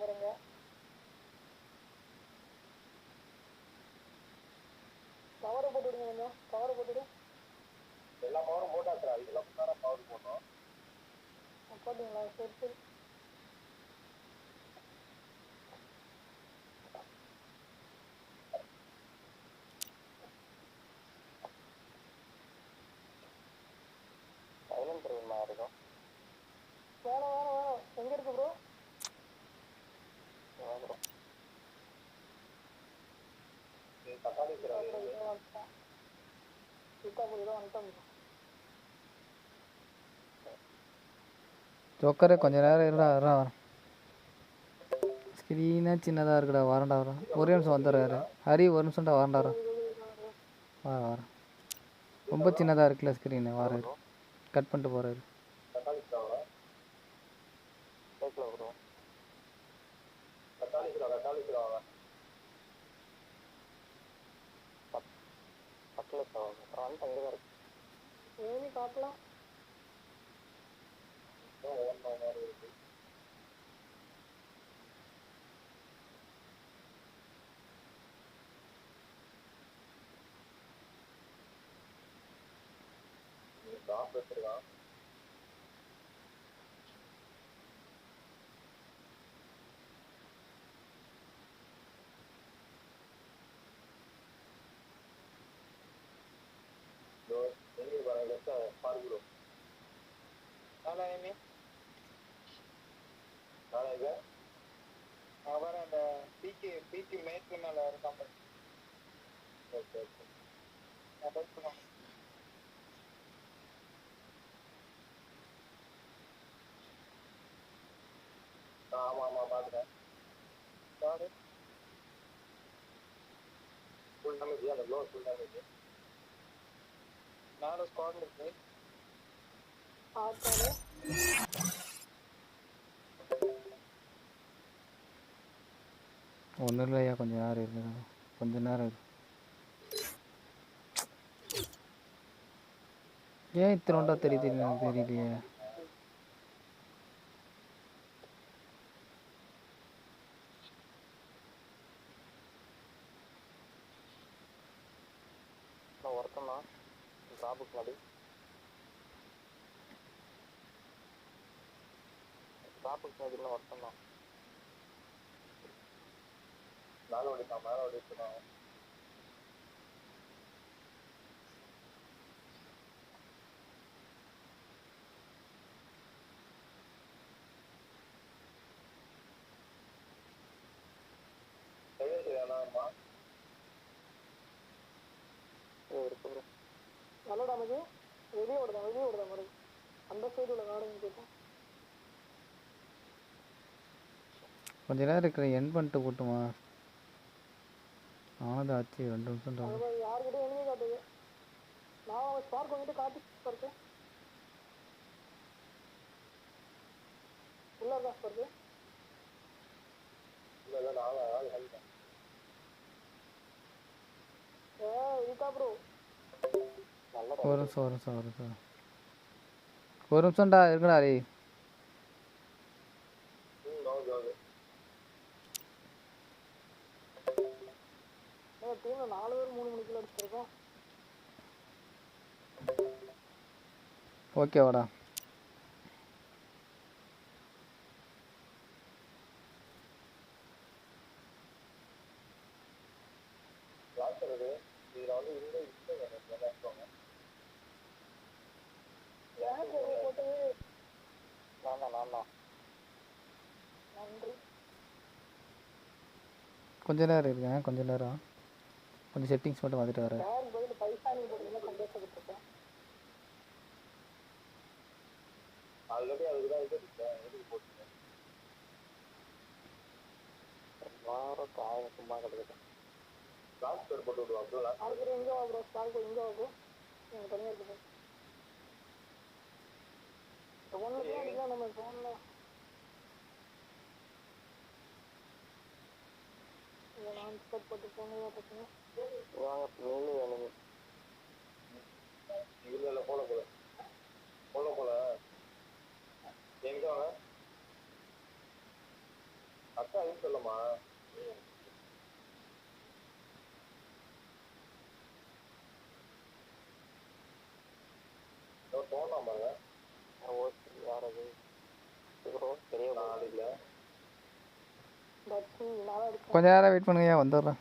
பாருங்க கவரை போட்டுடுங்க கொஞ்சம். கவரை போட்டுடு எல்லா பவரும் போட்டாச்சுடா. இதெல்லாம் தான் பவர் போட்டோம். போட்டீங்களா? சரி சரி. சைலண்ட் ரூமா இருக்கும். வேணும் வேணும் வேணும். எங்க இருக்கு? ஜோக்கரே கொஞ்ச நேரம் இருடா வரா வரேன். ஸ்கிரீனா சின்னதாக இருக்குடா வரண்டா வரேன். ஒரே நிமிஷம் வந்துடுறாரு. ஹரி ஒரு நிமிஷம்டா வரேன்டா வரேன். வர வரேன். ரொம்ப சின்னதாக இருக்குல்ல ஸ்க்ரீனு வராரு கட் பண்ணிட்டு போகிறாரு லட்சம் வந்து தான் இருக்கு ஏமி காட்டலாம் மாதிரி இருக்கு டாப் வச்சிருக்கான் இதோ எங்க பாருங்க லெஃப்ட் பாரு ப்ரோ இது? அவர் அந்த பிகே பிகே மேட்ச் மேல இருக்கான் ஓகே ஓகே நான் பேசுறேன் ஆமா ஆமா யாரு? ஃபுல் டேமேஜ் அந்த ப்ளோ ஃபுல் டேமேஜ் நாலு ஸ்குவாட்ல இருக்கு. ஒன்றும் இல்லையா கொஞ்ச நேரம் இருக்குடா கொஞ்ச நேரம் இரு. ஏன் இத்தனோண்டா தெரியுது? எனக்கு தெரியலையே. நான் சாப்பிட்டு தான் ட்ராப்புக்கு ஒர்க் பண்ணலாம். மேலே ஓடிட்டான் மேலே ஓடிட்டுருக்கான் வேணாமா இருக்கு டேமேஜ் வெளியே ஓடுதான் வெளியே ஓடுதான் மாதிரி அந்த சைடு உள்ள கார்டன் கேட்டேன் கொஞ்ச நேரம் இருக்கிற என் பண்ணிட்டு போட்டுமா ஆனது ஆச்சு ரெண்டு நிமிஷம் தான் ஒரு நிமிஷம் ஒரு நிமிஷம் ஒரு நிமிஷம். ஒரு நிமிஷம்டா இருக்குடா ரே ம் ஓகே ஓகே ஏன் டீம்ல நாலு பேர் மூணு மணிக்குள்ள அடிச்சிருக்கோம். ஓகே வாடா. லாஸ்டர் இதில் வந்து இந்த இந்த வேணும் எல்லாருக்கும் ஏன் bro போட்டு நான் தான் நான் தான் நன்றி. கொஞ்ச நேரம் இருக்கேன் கொஞ்ச நேரம். கொஞ்சம் செட்டிங்ஸ் மட்டும் வந்துட்டு வரேன். யாருக்கு பதில் போட்டு போனதா பசங்க வாங்க நெல் வேணுங்க இல்லை இல்லை போல போல போல போல எங்க வாங்க ஃபர்ஸ்ட் அது சொல்லுமா போனோம் பாருங்க ஓகே யார் அது ப்ரோ தெரிய நாலு இல்லை பட்சி நான் எடுக்கிறேன் கொஞ்ச நேரம் வெயிட் பண்ணுங்கய்யா வந்துடுறேன்?